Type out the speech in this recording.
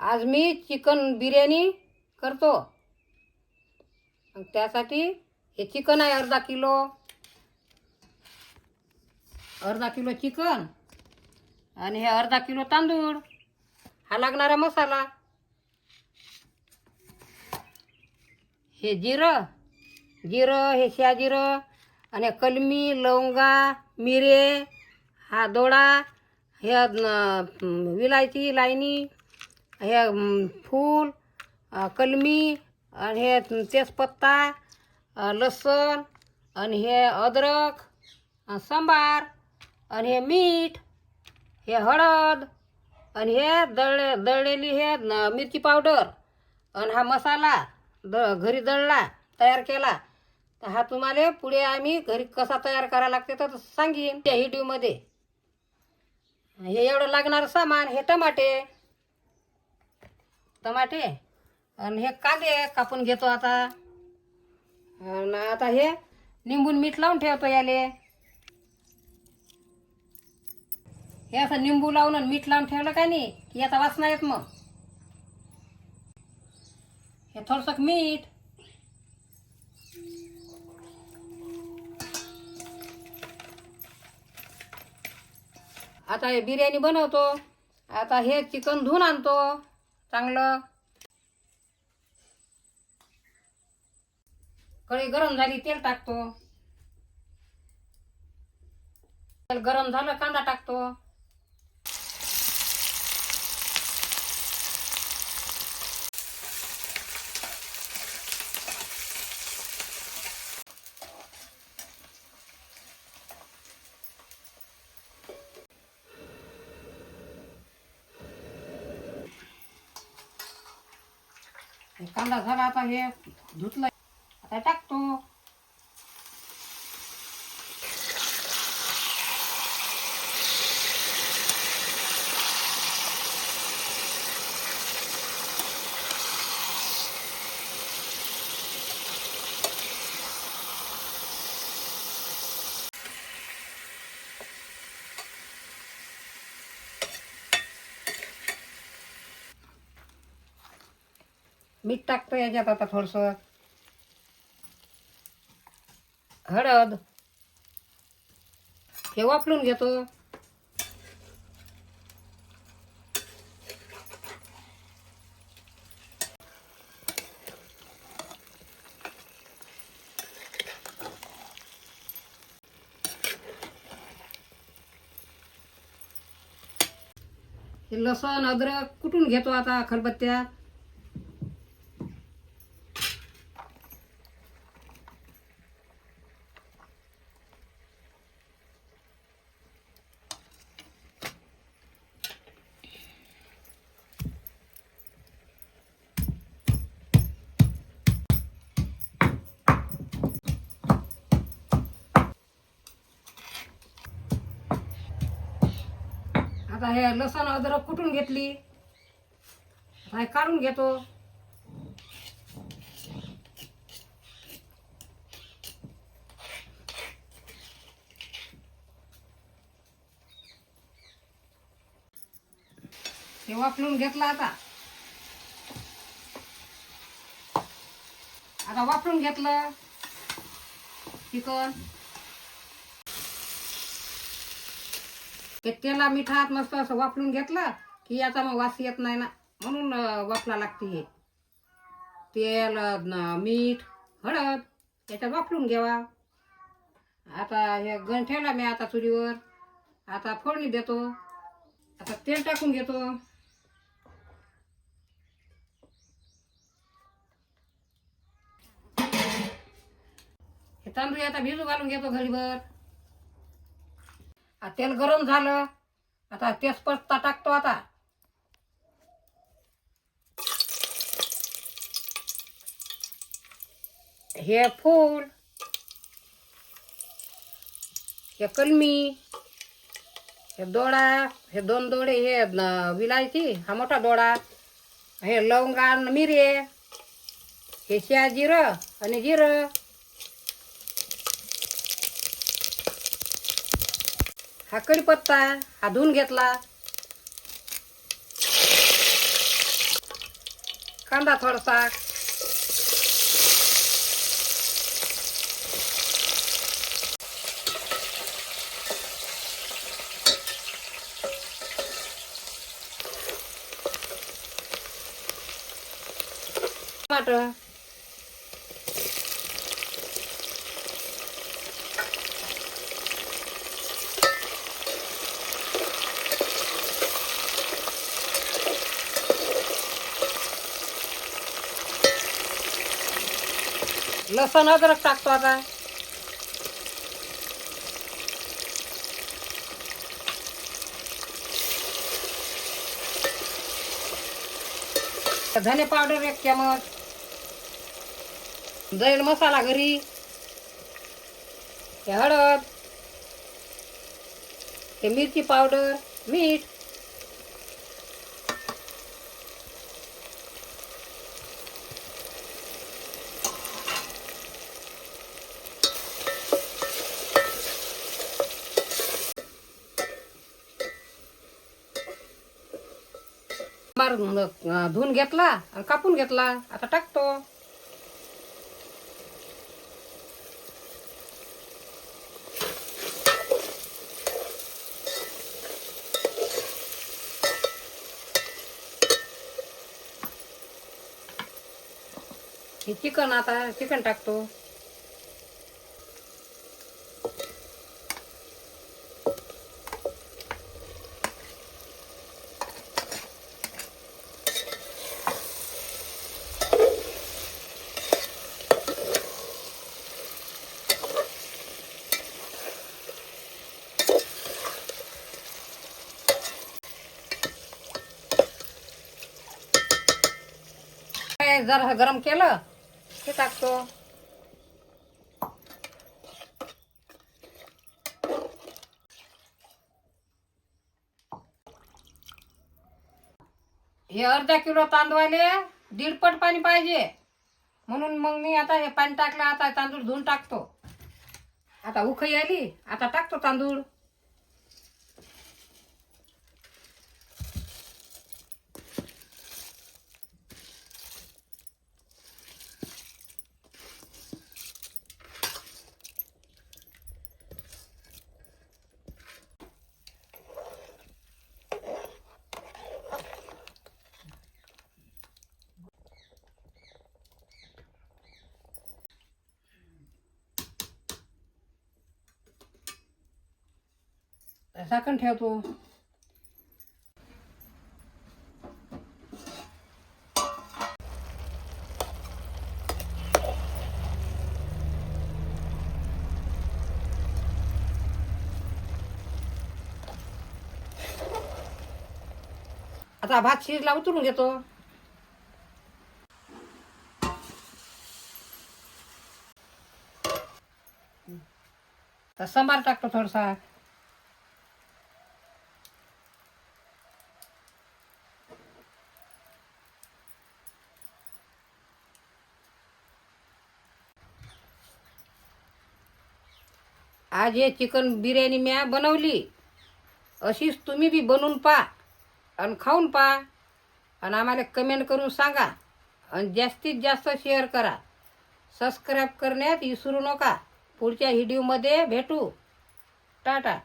आज मी चिकन बिर्याणी करतो. त्यासाठी हे चिकन आहे अर्धा किलो. अर्धा किलो चिकन आणि हे अर्धा किलो तांदूळ. हा लागणारा मसाला. हे जिरं. जिरं हे जिरं आणि कलमी लवंगा मिरे हा दोडा हे विलायची लायनी हे फूल कलमी आणि हे तेजपत्ता लसूण आणि हे अद्रक सांबार आणि हे मीठ हे हळद आणि हे दळ दळलेली हे मिरची पावडर आणि हा मसाला द घरी दळला तयार केला तर हा तुम्हाला पुढे आम्ही घरी कसा तयार करायला लागते तर सांगीन त्या व्हिडिओमध्ये हे एवढं लागणारं सामान हे टमाटे टमाटे. आणि हे कांदे कापून घेतो आता. आणि आता हे निंबून मीठ लावून ठेवतो याले. हे असं निंबू लावून आणि मीठ लावून ठेवलं का नाही की याचा वासना येत मग. हे थोडंसं मीठ. आता हे बिर्याणी बनवतो. आता हे चिकन धुवून आणतो. चांगलं. कढई गरम झाली तेल टाकतो. तेल गरम झालं कांदा टाकतो. कांदा झाला आता हे धुतलं. आता टाकतो. मीठ टाकतो याच्यात आता थोडंसं. हळद. हे वापरून घेतो. लसूण लसण अद्रक कुठून घेतो आता खलबत्त्या आता हे लसण अद्रक कुठून घेतली? आता हे काढून घेतो. हे वापरून घेतला आता. आता वापरून घेतलं. चिकन. ते तेला मिठात मस्त असं वापरून घेतलं की याचा मग वास येत नाही ना. म्हणून वापरा लागते हे. तेल मीठ हळद याच्यात वापरून घ्यावा आता हे गण ठेवला मी आता चुलीवर. आता फोडणी देतो. आता तेल टाकून घेतो. हे तांदूळ आता भिजू घालून घेतो घडीभर तेल गरम झालं. आता तेजपत्ता टाकतो आता. हे फूल. हे कलमी. हे दोडा. हे दोन दोडे. हे विलायची हा मोठा दोडा. हे लवंगा मिरे. हे शिया जिरं आणि जिरं. हा कढीपत्ता हा धुवून घेतला. कांदा थोडासा. टमाटर. लसण अद्रक टाकतो आता. धने पावडर एक चमच. जैन मसाला घरी. हळद. ते मिरची पावडर मीठ. मारून धुवून घेतला आणि कापून घेतला. आता टाकतो. हे चिकन आता चिकन टाकतो हे जरा गरम केलं हे टाकतो. हे अर्धा किलो तांदूळाले दीडपट पाणी पाहिजे. म्हणून मग मी आता हे पाणी टाकलं आता तांदूळ धुवून टाकतो. आता उखई आली आता टाकतो तांदूळ. झाकण ठेवतो. आता भात शिजला उतरून घेतो. तर सांबार टाकतो थोडासा. आज हे चिकन बिर्याणी म्या बनवली. अशीच तुम्ही बी बनवून पा आणि खाऊन पा. आणि आम्हाला कमेंट करून सांगा. आणि जास्तीत जास्त शेअर करा. सबस्क्राईब करण्यात विसरू नका. पुढच्या व्हिडिओमध्ये भेटू. टाटा.